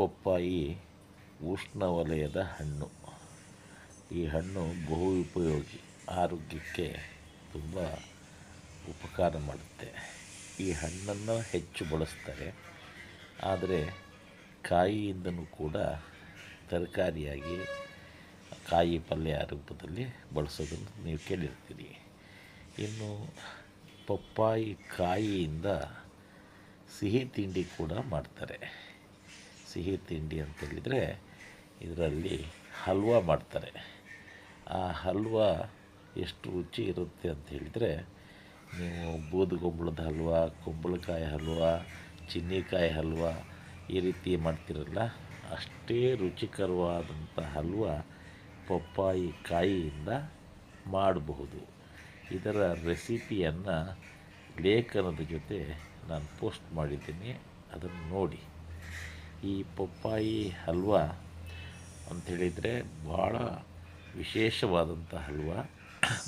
ಪಪ್ಪಾಯಿ ಉಷ್ಣವಲಯದ ಹಣ್ಣು. ಈ ಹಣ್ಣು ಬಹು ಉಪಯೋಗಿ, ಆರೋಗ್ಯಕ್ಕೆ ತುಂಬ ಉಪಕಾರ ಮಾಡುತ್ತೆ. ಈ ಹಣ್ಣನ್ನು ಹೆಚ್ಚು ಬಳಸ್ತಾರೆ. ಆದರೆ ಕಾಯಿಯಿಂದನೂ ಕೂಡ ತರಕಾರಿಯಾಗಿ ಕಾಯಿ ಪಲ್ಯ ರೂಪದಲ್ಲಿ ಬಳಸೋದನ್ನು ನೀವು ಕೇಳಿರ್ತೀರಿ. ಇನ್ನು ಪಪ್ಪಾಯಿ ಕಾಯಿಯಿಂದ ಸಿಹಿ ತಿಂಡಿ ಕೂಡ ಮಾಡ್ತಾರೆ. ಸಿಹಿ ತಿಂಡಿ ಅಂತೇಳಿದರೆ ಇದರಲ್ಲಿ ಹಲ್ವಾ ಮಾಡ್ತಾರೆ. ಆ ಹಲ್ವಾ ಎಷ್ಟು ರುಚಿ ಇರುತ್ತೆ ಅಂತ ಹೇಳಿದರೆ ನೀವು ಬೂದುಗುಂಬಳದ ಹಲ್ವಾ, ಕುಂಬಳಕಾಯಿ ಹಲ್ವ, ಚಿನ್ನಿಕಾಯಿ ಹಲ್ವ ಈ ರೀತಿ ಮಾಡ್ತಿರಲ್ಲ, ಅಷ್ಟೇ ರುಚಿಕರವಾದಂಥ ಹಲ್ವ ಪಪ್ಪಾಯಿ ಕಾಯಿಯಿಂದ ಮಾಡಬಹುದು. ಇದರ ರೆಸಿಪಿಯನ್ನು ಲೇಖನದ ಜೊತೆ ನಾನು ಪೋಸ್ಟ್ ಮಾಡಿದ್ದೀನಿ. ಅದನ್ನು ನೋಡಿ. ಈ ಪಪ್ಪಾಯಿ ಹಲ್ವ ಅಂಥೇಳಿದರೆ ಭಾಳ ವಿಶೇಷವಾದಂಥ ಹಲ್ವ.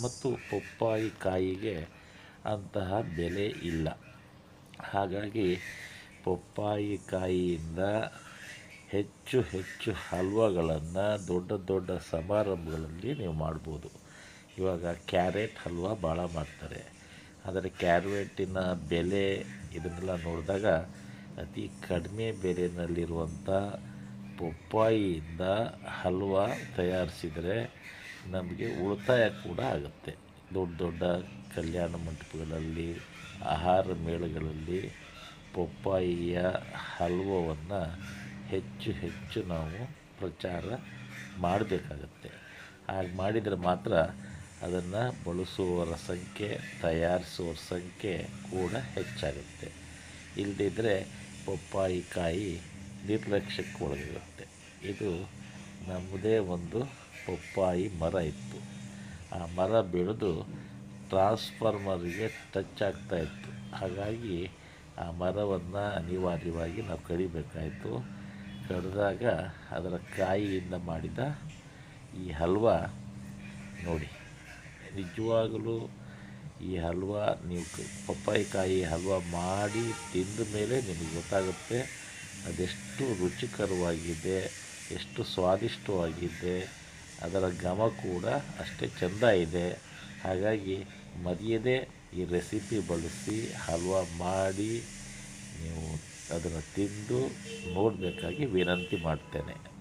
ಮತ್ತು ಪಪ್ಪಾಯಿ ಕಾಯಿಗೆ ಅಂತಹ ಬೆಲೆ ಇಲ್ಲ. ಹಾಗಾಗಿ ಪಪ್ಪಾಯಿ ಕಾಯಿಯಿಂದ ಹೆಚ್ಚು ಹೆಚ್ಚು ಹಲ್ವಗಳನ್ನು ದೊಡ್ಡ ದೊಡ್ಡ ಸಮಾರಂಭಗಳಲ್ಲಿ ನೀವು ಮಾಡ್ಬೋದು. ಇವಾಗ ಕ್ಯಾರೆಟ್ ಹಲ್ವ ಭಾಳ ಮಾಡ್ತಾರೆ. ಆದರೆ ಕ್ಯಾರೆಟಿನ ಬೆಲೆ ಇದನ್ನೆಲ್ಲ ನೋಡಿದಾಗ ಅತಿ ಕಡಿಮೆ ಬೆಲೆಯಲ್ಲಿರುವಂಥ ಪಪ್ಪಾಯಿಯಿಂದ ಹಲ್ವಾ ತಯಾರಿಸಿದರೆ ನಮಗೆ ಉಳಿತಾಯ ಕೂಡ ಆಗುತ್ತೆ. ದೊಡ್ಡ ದೊಡ್ಡ ಕಲ್ಯಾಣ ಮಂಟಪಗಳಲ್ಲಿ, ಆಹಾರ ಮೇಳಗಳಲ್ಲಿ ಪಪ್ಪಾಯಿಯ ಹಲ್ವವನ್ನು ಹೆಚ್ಚು ಹೆಚ್ಚು ನಾವು ಪ್ರಚಾರ ಮಾಡಬೇಕಾಗತ್ತೆ. ಹಾಗೆ ಮಾಡಿದರೆ ಮಾತ್ರ ಅದನ್ನು ಬಳಸುವವರ ಸಂಖ್ಯೆ, ತಯಾರಿಸುವವರ ಸಂಖ್ಯೆ ಕೂಡ ಹೆಚ್ಚಾಗುತ್ತೆ. ಇಲ್ಲದಿದ್ದರೆ ಪಪ್ಪಾಯಿ ಕಾಯಿ ನಿರ್ಲಕ್ಷ್ಯಕ್ಕೆ ಒಳಗಿರುತ್ತೆ. ಇದು ನಮ್ಮದೇ ಒಂದು ಪಪ್ಪಾಯಿ ಮರ ಇತ್ತು. ಆ ಮರ ಬೆಳೆದು ಟ್ರಾನ್ಸ್ಫಾರ್ಮರಿಗೆ ಟಚ್ ಆಗ್ತಾ ಇತ್ತು. ಹಾಗಾಗಿ ಆ ಮರವನ್ನು ಅನಿವಾರ್ಯವಾಗಿ ನಾವು ಕಡಿಬೇಕಾಯಿತು. ಕಡಿದಾಗ ಅದರ ಕಾಯಿಯಿಂದ ಮಾಡಿದ ಈ ಹಲ್ವಾ ನೋಡಿ, ನಿಜವಾಗಲೂ ಈ ಹಲ್ವಾ ನೀವು ಪಪ್ಪಾಯಿಕಾಯಿ ಪಪ್ಪಾಯಿ ಕಾಯಿ ಹಲ್ವಾ ಮಾಡಿ ತಿಂದ ಮೇಲೆ ನಿಮಗೆ ಗೊತ್ತಾಗುತ್ತೆ ಅದೆಷ್ಟು ರುಚಿಕರವಾಗಿದೆ, ಎಷ್ಟು ಸ್ವಾದಿಷ್ಟವಾಗಿದೆ, ಅದರ ಘಮ ಕೂಡ ಅಷ್ಟೇ ಚೆಂದ ಇದೆ. ಹಾಗಾಗಿ ಮರೆಯದೇ ಈ ರೆಸಿಪಿ ಬಳಸಿ, ಹಲ್ವಾ ಮಾಡಿ ನೀವು ಅದನ್ನು ತಿಂದು ನೋಡಬೇಕಾಗಿ ವಿನಂತಿ ಮಾಡ್ತೇನೆ.